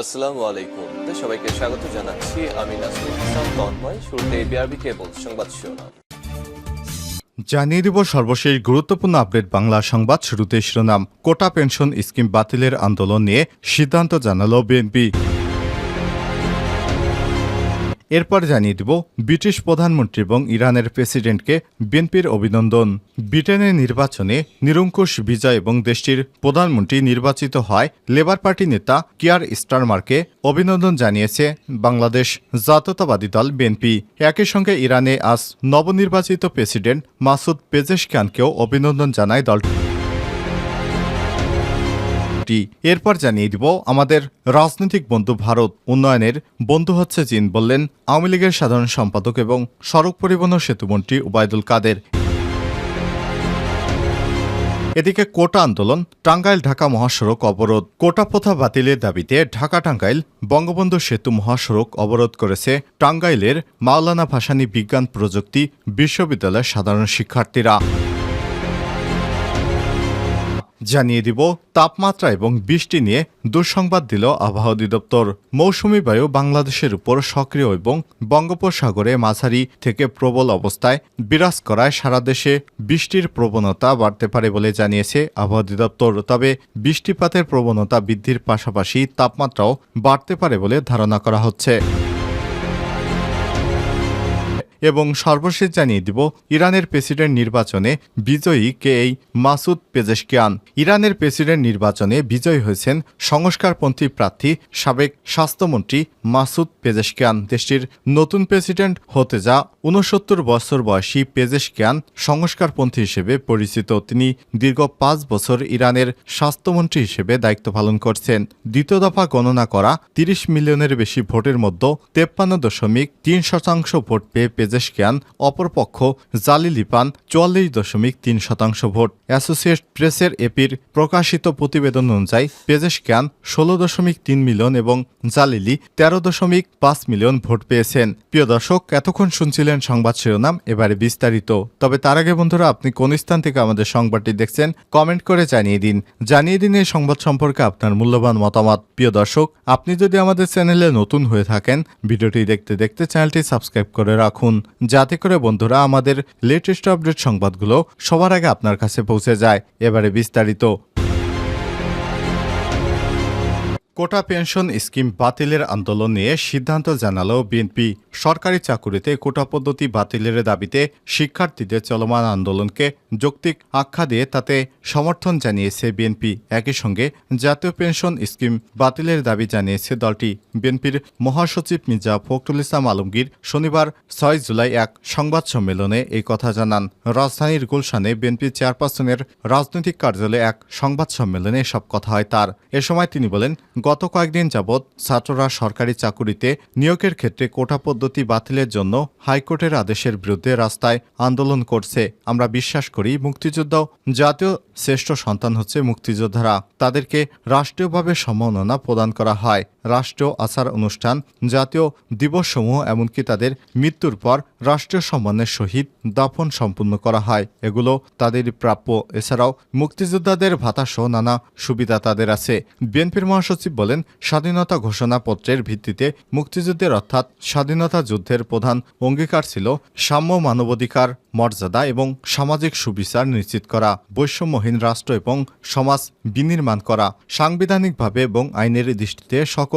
আসসালামু আলাইকুম। সবাইকে স্বাগত জানাচ্ছি। আমি নাসরুল হাসান তন্ময়। শুরুতে বিআরবি কেবল সংবাদ শিরোনাম। জানিয়ে দিব সর্বশেষ গুরুত্বপূর্ণ আপডেট বাংলা সংবাদ শুরুতে শিরোনাম। কোটা পেনশন স্কিম বাতিলের আন্দোলন নিয়ে সিদ্ধান্ত জানালো বিএনপি এরপর জানিয়ে দিব, ব্রিটিশ প্রধানমন্ত্রী এবং ইরানের প্রেসিডেন্টকে বিএনপির অভিনন্দন। ব্রিটেনের নির্বাচনে নিরঙ্কুশ বিজয় এবং দেশটির প্রধানমন্ত্রী নির্বাচিত হয় লেবার পার্টি নেতা কিয়ার স্টারমারকে অভিনন্দন জানিয়েছে বাংলাদেশ জাতীয়তাবাদী দল বিএনপি। একই সঙ্গে ইরানে আজ নবনির্বাচিত প্রেসিডেন্ট মাসুদ পেজেশকিয়ানকেও অভিনন্দন জানায় দলটি। টি এরপর জানিয়ে দিব, আমাদের রাজনৈতিক বন্ধু ভারত উন্নয়নের বন্ধু হচ্ছে চীন বললেন, আওয়ামী লীগের সাধারণ সম্পাদক এবং সড়ক পরিবহন সেতুমন্ত্রী উবায়দুল কাদের। এদিকে কোটা আন্দোলন টাঙ্গাইল ঢাকা মহাসড়ক অবরোধ। কোটা প্রথা বাতিলের দাবিতে ঢাকা টাঙ্গাইল বঙ্গবন্ধু সেতু মহাসড়ক অবরোধ করেছে টাঙ্গাইলের মাওলানা ভাসানী বিজ্ঞান প্রযুক্তি বিশ্ববিদ্যালয়ের সাধারণ শিক্ষার্থীরা। জানিয়ে দিব তাপমাত্রা এবং বৃষ্টি নিয়ে দুঃসংবাদ দিল আবহাওয়া অধিদপ্তর। মৌসুমি বায়ু বাংলাদেশের উপর সক্রিয় এবং বঙ্গোপসাগরে মাঝারি থেকে প্রবল অবস্থায় বিরাজ করায় সারা দেশে বৃষ্টির প্রবণতা বাড়তে পারে বলে জানিয়েছে আবহাওয়া অধিদপ্তর। তবে বৃষ্টিপাতের প্রবণতা বৃদ্ধির পাশাপাশি তাপমাত্রাও বাড়তে পারে বলে ধারণা করা হচ্ছে। এবং সর্বশেষ জানিয়ে দিব, ইরানের প্রেসিডেন্ট নির্বাচনে বিজয়ী কে এই মাসুদ পেজেশকিয়ান। ইরানের প্রেসিডেন্ট নির্বাচনে বিজয়ী হয়েছেন সংস্কারপন্থী প্রার্থী, সাবেক স্বাস্থ্যমন্ত্রী মাসুদ পেজেশকিয়ান। দেশটির নতুন প্রেসিডেন্ট হতে যা উনসত্তর বছর বয়সী পেজেশকিয়ান সংস্কারপন্থী হিসেবে পরিচিত। তিনি দীর্ঘ পাঁচ বছর ইরানের স্বাস্থ্যমন্ত্রী হিসেবে দায়িত্ব পালন করছেন। দ্বিতীয় দফা গণনা করা তিরিশ মিলিয়নের বেশি ভোটের মধ্যে তেপ্পান্ন দশমিক তিন শতাংশ ভোট পেয়ে পেজেশকিয়ান অপরপক্ষ জালিলি পান চুয়াল্লিশ দশমিক তিন শতাংশ ভোট। অ্যাসোসিয়েট প্রেসের এপির প্রকাশিত প্রতিবেদন অনুযায়ী পেজেশকিয়ান ষোলো দশমিক তিন মিলিয়ন এবং জালিলি তেরো দশমিক পাঁচ মিলিয়ন ভোট পেয়েছেন। প্রিয় দর্শক, এতক্ষণ শুনছিলেন সংবাদ শিরোনাম, এবারে বিস্তারিত। তবে তার আগে বন্ধুরা, আপনি কোন স্থান থেকে আমাদের সংবাদটি দেখছেন, কমেন্ট করে জানিয়ে দিন। জানিয়ে দিন এই সংবাদ সম্পর্কে আপনার মূল্যবান মতামত। প্রিয় দর্শক, আপনি যদি আমাদের চ্যানেলে নতুন হয়ে থাকেন, ভিডিওটি দেখতে দেখতে চ্যানেলটি সাবস্ক্রাইব করে রাখুন। যাতে করে বন্ধুরা আমাদের লেটেস্ট আপডেট সংবাদগুলো সবার আগে আপনার কাছে পৌঁছে যায়। এবারে বিস্তারিত। কোটা পেনশন স্কিম বাতিলের আন্দোলন নিয়ে সিদ্ধান্ত জানালো বিএনপি। সরকারি চাকুরিতে কোটা পদ্ধতি বাতিলের দাবিতে শিক্ষার্থীদের চলমান আন্দোলনকে যৌক্তিক আখ্যা দিয়ে তাতে সমর্থন জানিয়েছে বিএনপি। একই সঙ্গে জাতীয় পেনশন স্কিম বাতিলের দাবি জানিয়েছে দলটি। বিএনপির মহাসচিব মির্জা ফখরুল ইসলাম আলমগীর শনিবার ছয় জুলাই এক সংবাদ সম্মেলনে এই কথা জানান। রাজধানীর গুলশানে বিএনপি চেয়ারপারসনের রাজনৈতিক কার্যালয়ে এক সংবাদ সম্মেলনে সব কথা হয় তার। এ সময় তিনি বলেন গত কয়েকদিন যাবৎ ছাত্ররা সরকারি চাকুরিতে নিয়োগের ক্ষেত্রে কোটা পদ্ধতি বাতিলের জন্য হাইকোর্টের আদেশের বিরুদ্ধে রাস্তায় আন্দোলন করছে। আমরা বিশ্বাস করি মুক্তিযোদ্ধাও জাতীয় শ্রেষ্ঠ সন্তান হচ্ছে মুক্তিযোদ্ধারা। তাদেরকে রাষ্ট্রীয়ভাবে সম্মাননা প্রদান করা হয়। রাষ্ট্রীয় আচার অনুষ্ঠান, জাতীয় দিবসসমূহ এমনকি তাদের মৃত্যুর পর রাষ্ট্রীয় সম্মানের সহিত দাফন সম্পূর্ণ করা হয়। এগুলো তাদের প্রাপ্য। এছাড়াও মুক্তিযোদ্ধাদের ভাতাসহ নানা সুবিধা তাদের আছে। বিএনপির মহাসচিব বলেন, স্বাধীনতা ঘোষণাপত্রের ভিত্তিতে মুক্তিযুদ্ধের অর্থাৎ স্বাধীনতা যুদ্ধের প্রধান অঙ্গীকার ছিল সাম্য মানবাধিকার, মর্যাদা এবং সামাজিক সুবিচার নিশ্চিত করা, বৈষম্যহীন রাষ্ট্র এবং সমাজ বিনির্মাণ করা, সাংবিধানিকভাবে এবং আইনের দৃষ্টিতে সকল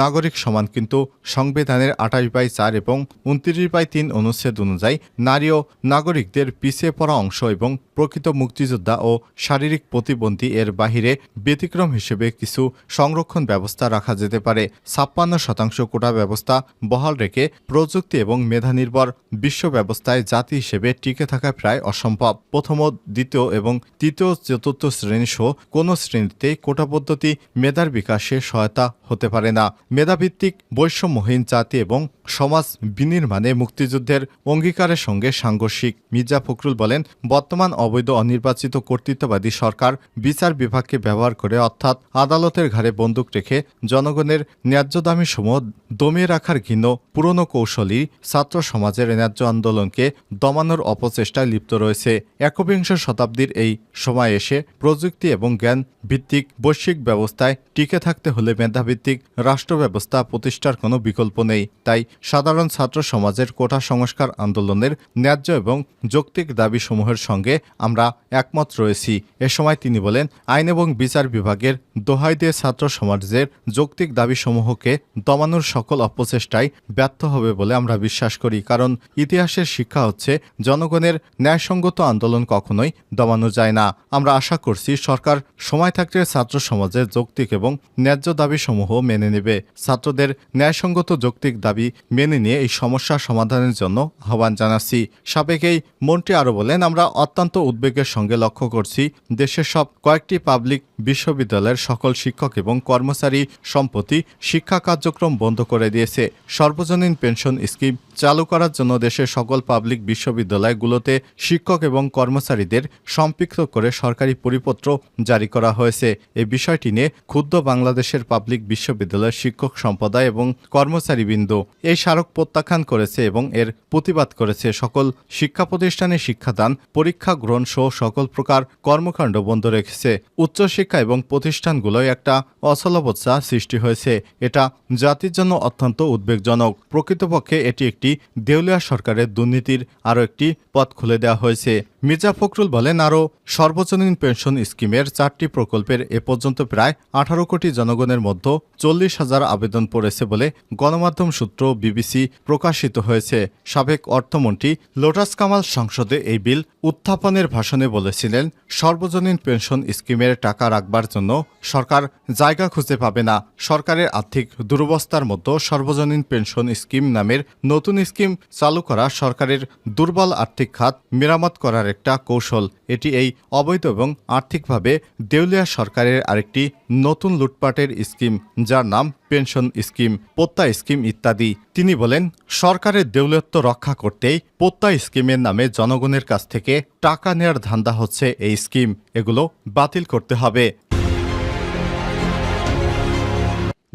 নাগরিক সমান, কিন্তু সংবিধানের আঠাশ বাই চার এবং উনত্রিশ বাই তিন অনুচ্ছেদ অনুযায়ী নারী ও নাগরিকদের পিছিয়ে পড়া অংশ এবং প্রকৃত মুক্তিযোদ্ধা ও শারীরিক প্রতিবন্ধী এর বাহিরে ব্যতিক্রম হিসেবে কিছু সংরক্ষণ ব্যবস্থা রাখা যেতে পারে। ছাপ্পান্ন শতাংশ কোটা ব্যবস্থা বহাল রেখে প্রযুক্তি এবং মেধা নির্ভর বিশ্ব ব্যবস্থায় জাতি হিসেবে টিকে থাকা প্রায় অসম্ভব। প্রথম দ্বিতীয় এবং তৃতীয় চতুর্থ শ্রেণি সহ কোনো শ্রেণীতেই কোটা পদ্ধতি মেধার বিকাশে সহায়তা হতে পারে। না। মেধাভিত্তিক বৈষম্যহীন জাতি এবং সমাজ বিনির্মাণে মুক্তিযুদ্ধের অঙ্গীকারের সঙ্গে সাংঘর্ষিক। মির্জা ফখরুল বলেন, বর্তমান অবৈধ অনির্বাচিত কর্তৃত্ববাদী সরকার বিচার বিভাগকে ব্যবহার করে অর্থাৎ আদালতের ঘাড়ে বন্দুক রেখে জনগণের ন্যায্য দামি সমূহ দমিয়ে রাখার ঘিন্ন পুরনো কৌশলী ছাত্র সমাজের ন্যায্য আন্দোলনকে দমানোর অপচেষ্টায় লিপ্ত রয়েছে। একবিংশ শতাব্দীর এই সময় এসে প্রযুক্তি এবং জ্ঞান ভিত্তিক বৈশ্বিক ব্যবস্থায় টিকে থাকতে হলে মেধাভিত্তিক রাষ্ট্র ব্যবস্থা প্রতিষ্ঠার কোনো বিকল্প নেই। তাই সাধারণ ছাত্র সমাজের কোটা সংস্কার আন্দোলনের ন্যায্য এবং যৌক্তিক দাবিসমূহের সঙ্গে আমরা একমত রয়েছি। এ সময় তিনি বলেন, আইন এবং বিচার বিভাগের দোহাই দিয়ে ছাত্র সমাজের যৌক্তিক দাবিসমূহকে দমানোর সকল অপচেষ্টায় ব্যর্থ হবে বলে আমরা বিশ্বাস করি, কারণ ইতিহাসের শিক্ষা হচ্ছে জনগণের ন্যায়সঙ্গত আন্দোলন কখনোই দমানো যায় না। আমরা আশা করছি সরকার সময় থাকতে ছাত্র সমাজের যৌক্তিক এবং ন্যায্য দাবিসমূহ মেনে নেবে। ছাত্রদের ন্যায়সঙ্গত যৌক্তিক দাবি মেনে নিয়ে এই সমস্যা সমাধানের জন্য আহ্বান জানাচ্ছি। সাবেক এই মন্ত্রী আরও বলেন, আমরা অত্যন্ত উদ্বেগের সঙ্গে লক্ষ্য করছি দেশের সব কয়েকটি পাবলিক বিশ্ববিদ্যালয়ের সকল শিক্ষক এবং কর্মচারী সম্প্রতি শিক্ষা কার্যক্রম বন্ধ করে দিয়েছে। সর্বজনীন পেনশন স্কিম চালু করার জন্য দেশের সকল পাবলিক বিশ্ববিদ্যালয়গুলোতে শিক্ষক এবং কর্মচারীদের সম্পৃক্ত করে সরকারি পরিপত্র জারি করা হয়েছে। এই বিষয়টি নিয়ে ক্ষুদ্র বাংলাদেশের পাবলিক বিশ্ববিদ্যালয়ের শিক্ষক সম্প্রদায় এবং কর্মচারীবৃন্দ এই স্মারক প্রত্যাখ্যান করেছে এবং এর প্রতিবাদ করেছে। সকল শিক্ষা প্রতিষ্ঠানে শিক্ষাদান, পরীক্ষা গ্রহণ সহ সকল প্রকার কর্মকাণ্ড বন্ধ রেখেছে। উচ্চশিক্ষা এবং প্রতিষ্ঠানগুলোয় একটা অচলাবস্থা সৃষ্টি হয়েছে। এটা জাতির জন্য অত্যন্ত উদ্বেগজনক। প্রকৃতপক্ষে এটি একটি দেউলিয়া সরকারের দুর্নীতির আরও একটি পথ খুলে দেওয়া হয়েছে। মির্জা ফখরুল বলেন, আরও সর্বজনীন পেনশন স্কিমের চারটি প্রকল্পের এ পর্যন্ত প্রায় আঠারো কোটি জনগণের মধ্যে চল্লিশ হাজার আবেদন পড়েছে বলে গণমাধ্যম সূত্র বিবিসি প্রকাশিত হয়েছে। সাবেক অর্থমন্ত্রী লোটাস কামাল সংসদে এই বিল উত্থাপনের ভাষণে বলেছিলেন, সর্বজনীন পেনশন স্কিমের টাকা রাখবার জন্য সরকার জায়গা খুঁজে পাবে না। সরকারের আর্থিক দুরবস্থার মধ্যে সর্বজনীন পেনশন স্কিম নামের নতুন স্কিম চালু করা সরকারের দুর্বল আর্থিক খাত মেরামত করার একটা কৌশল। এটি এই অবৈধ এবং আর্থিকভাবে দেউলিয়া সরকারের আরেকটি নতুন লুটপাটের স্কিম, যার নাম পেনশন স্কিম, পোত্তা স্কিম ইত্যাদি। তিনি বলেন, সরকারের দেউলিয়ত্ব রক্ষা করতেই পোত্তা স্কিমের নামে জনগণের কাছ থেকে টাকা নেয়ার ধান্দা হচ্ছে এই স্কিম। এগুলো বাতিল করতে হবে।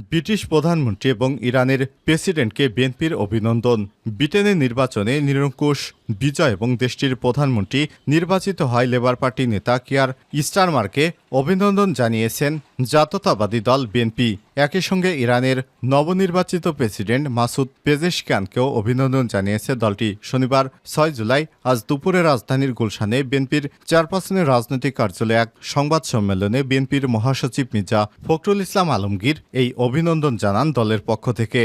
ব্রিটিশ প্রধানমন্ত্রী এবং ইরানের প্রেসিডেন্টকে বিএনপির অভিনন্দন। ব্রিটেনের নির্বাচনে নিরঙ্কুশ বিজয় এবং দেশটির প্রধানমন্ত্রী নির্বাচিত হয় লেবার পার্টি নেতা কিয়ার স্টারমারকে অভিনন্দন জানিয়েছেন জাতীয়তাবাদী দল বিএনপি। একই সঙ্গে ইরানের নবনির্বাচিত প্রেসিডেন্ট মাসুদ পেজেশকানকেও অভিনন্দন জানিয়েছে দলটি। শনিবার ছয় জুলাই আজ দুপুরে রাজধানীর গুলশানে বিএনপির চেয়ারপারসনের রাজনৈতিক কার্যালয়ে এক সংবাদ সম্মেলনে বিএনপির মহাসচিব মির্জা ফখরুল ইসলাম আলমগীর এই অভিনন্দন জানান দলের পক্ষ থেকে।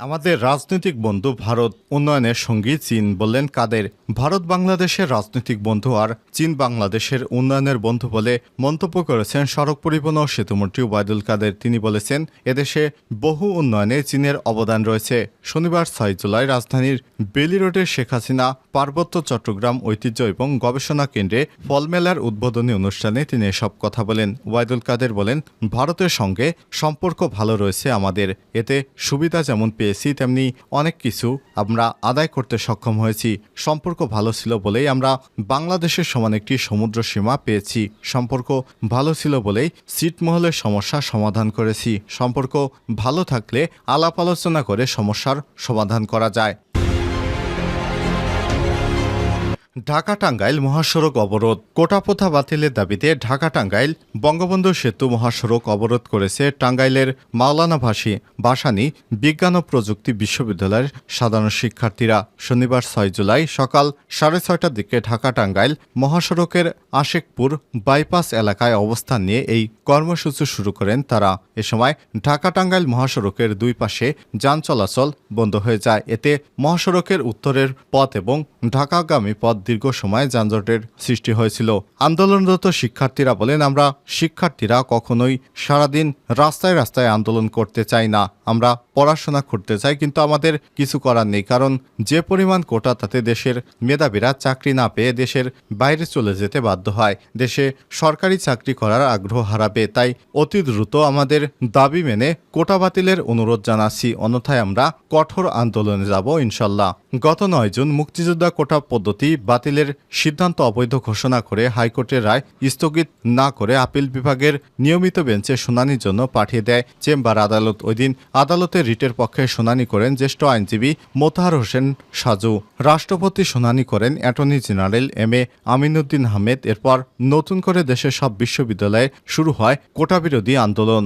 আমাদের রাজনৈতিক বন্ধু ভারত উন্নয়নের সঙ্গী চীন বললেন কাদের? ভারত বাংলাদেশের রাজনৈতিক বন্ধু আর চীন বাংলাদেশের উন্নয়নের বন্ধু বলে মন্তব্য করেছেন সড়ক পরিবহন ও সেতুমন্ত্রী ওয়াইদুল কাদের। তিনি বলেছেন, এদেশে বহু উন্নয়নে চীনের অবদান রয়েছে। শনিবার ছয় জুলাই রাজধানীর বেলি রোডের শেখ হাসিনা পার্বত্য চট্টগ্রাম ঐতিহ্য এবং গবেষণা কেন্দ্রে ফলমেলার উদ্বোধনী অনুষ্ঠানে তিনি এসব কথা বলেন। ওয়াইদুল কাদের বলেন, ভারতের সঙ্গে সম্পর্ক ভালো রয়েছে আমাদের। এতে সুবিধা যেমন পেয়েছি, তেমনি অনেক কিছু আমরা আদায় করতে সক্ষম হয়েছি। সম্পর্ক ভালো ছিল বলেই আমরা বাংলাদেশের সমান একটি সমুদ্র সীমা পেয়েছি। সম্পর্ক ভালো ছিল বলেই ছিটমহলের সমস্যা সমাধান করেছি। সম্পর্ক ভালো থাকলে আলাপ আলোচনা করে সমস্যার সমাধান করা যায়। ঢাকা টাঙ্গাইল মহাসড়ক অবরোধ। কোটাপোথা বাতিলের দাবিতে ঢাকা টাঙ্গাইল বঙ্গবন্ধু সেতু মহাসড়ক অবরোধ করেছে টাঙ্গাইলের মাওলানা ভাসী বাসানি বিজ্ঞান ও প্রযুক্তি বিশ্ববিদ্যালয়ের সাধারণ শিক্ষার্থীরা। শনিবার ছয় জুলাই সকাল সাড়ে ছয়টার দিকে ঢাকা টাঙ্গাইল মহাসড়কের আশেকপুর বাইপাস এলাকায় অবস্থান নিয়ে এই কর্মসূচি শুরু করেন তারা। এ সময় ঢাকা টাঙ্গাইল মহাসড়কের দুই পাশে যান চলাচল বন্ধ হয়ে যায়। এতে মহাসড়কের উত্তরের পথ এবং ঢাকাগামী পথ দীর্ঘ সময় যানজটের সৃষ্টি হয়েছিল। আন্দোলনরত শিক্ষার্থীরা বলেন, আমরা শিক্ষার্থীরা কখনোই সারাদিন রাস্তায় রাস্তায় আন্দোলন করতে চাই না। আমরা পড়াশোনা করতে চাই, কিন্তু আমাদের কিছু করার নেই, কারণ যে পরিমাণ কোটা তাতে দেশের মেধাবীরা চাকরি না পেয়ে দেশের বাইরে চলে যেতে বাধ্য হয়। দেশে সরকারি চাকরি করার আগ্রহ হারাবে, তাই অতি দ্রুত আমাদের দাবি মেনে কোটা বাতিলের অনুরোধ জানাচ্ছি। অন্যথায় আমরা কঠোর আন্দোলনে যাব ইনশাল্লাহ। গত নয় জুন মুক্তিযোদ্ধা কোটা পদ্ধতি বাতিলের সিদ্ধান্ত অবৈধ ঘোষণা করে হাইকোর্টের রায় স্থগিত না করে আপিল বিভাগের নিয়মিত বেঞ্চে শুনানির জন্য পাঠিয়ে দেয় চেম্বার আদালত। ওই দিন আদালতে রিটের পক্ষে শুনানি করেন জ্যেষ্ঠ আইনজীবী মোতাহার হোসেন সাজু। রাষ্ট্রপতি শুনানি করেন attorney general M A Aminuddin Ahmed. এরপর নতুন করে দেশের সব বিশ্ববিদ্যালয়ে শুরু হয় কোটাবিরোধী আন্দোলন।